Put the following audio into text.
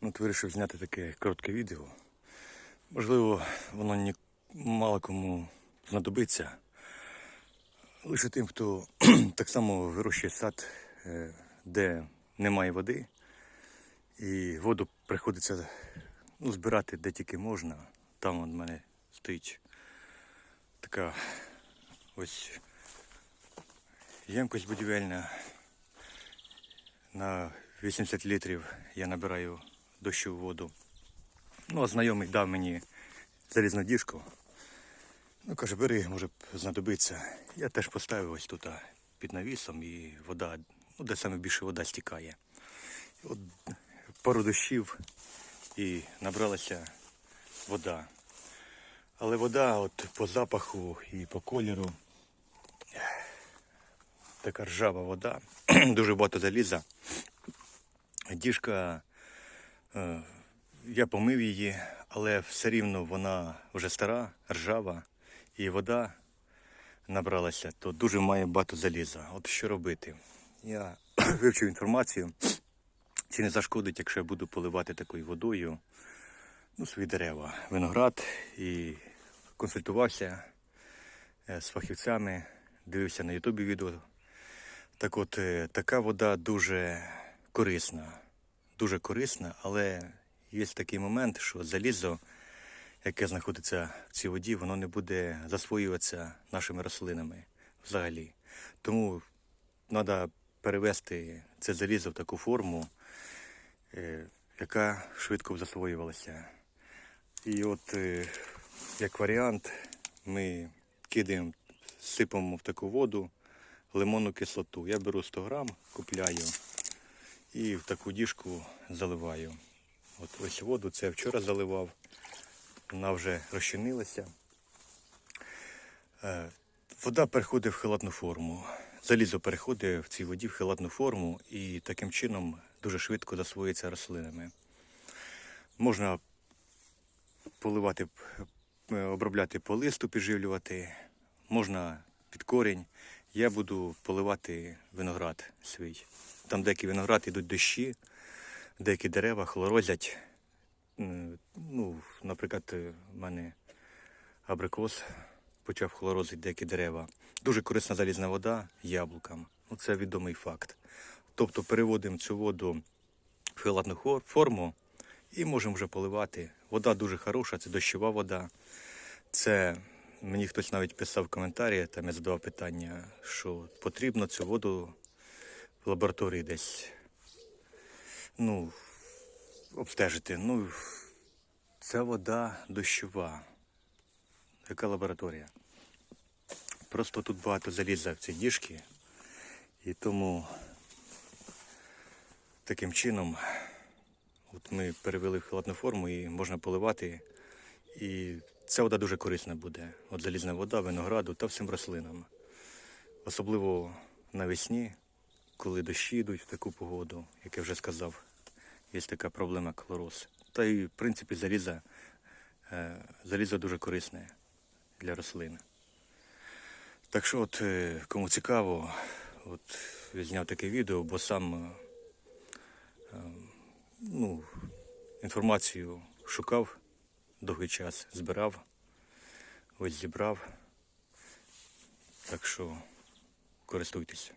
Ну, от вирішив зняти таке коротке відео. Можливо, воно ні, мало кому знадобиться. Лише тим, хто так само вирощує сад, е, де немає води, і воду приходиться ну, збирати де тільки можна. Там в мене стоїть така ось ємкость будівельна. На 80 літрів я набираю дощову воду. Ну, а знайомий дав мені залізну діжку. Ну, каже, бери, може знадобиться. Я теж поставив ось тут під навісом і вода, ну, де саме більше вода стікає. От пару дощів і набралася вода. Але вода от по запаху і по кольору така ржава вода, дуже багато заліза. Діжка, я помив її, але все рівно вона вже стара, ржава, і вода набралася, то дуже має багато заліза. От що робити? Я вивчив інформацію, чи не зашкодить, якщо я буду поливати такою водою ну, свої дерева, виноград і консультувався е, з фахівцями, дивився на Ютубі відео. Так от, е, така вода дуже корисна. Дуже але є такий момент, що залізо, яке знаходиться в цій воді, воно не буде засвоюватися нашими рослинами взагалі. Тому треба перевести це залізо в таку форму, е, яка швидко засвоювалася. І от, е, як варіант, ми кидаємо, сипемо в таку воду лимонну кислоту. Я беру 100 грам, купляю і в таку діжку заливаю. От ось воду це я вчора заливав, вона вже розчинилася. Е, Вода переходить в халатну форму. Залізо переходить в цій воді в халатну форму і таким чином дуже швидко засвоїться рослинами. Можна поливати, е, обробляти по листу, підживлювати, можна під корінь. Я буду поливати виноград свій. Там деякі виноград йдуть дощі, деякі дерева хлорозять. Ну, наприклад, е, в мене абрикос почав хлорозити деякі дерева. Дуже корисна залізна вода яблукам. Ну, це відомий факт. Тобто переводимо цю воду в халатну форму і можемо вже поливати. Вода дуже хороша, це дощова вода. Це мені хтось навіть писав коментарі, там я задавав питання, що потрібно цю воду в лабораторії десь ну, обстежити. Ну, це вода дощова. Яка лабораторія? Просто тут багато заліза в цій діжки, і тому таким чином от ми перевели в халатну форму і можна поливати. І ця вода дуже корисна буде. От залізна вода, винограду та всім рослинам. Особливо навесні, коли дощі йдуть в таку погоду, як я вже сказав, є така проблема хлороз. Та й в принципі заліза, е, залізо дуже корисне для рослин. Так що, от, е, кому цікаво, от зняв таке відео, бо сам е, е, ну, інформацію шукав довгий час, збирав, ось зібрав. Так що користуйтесь.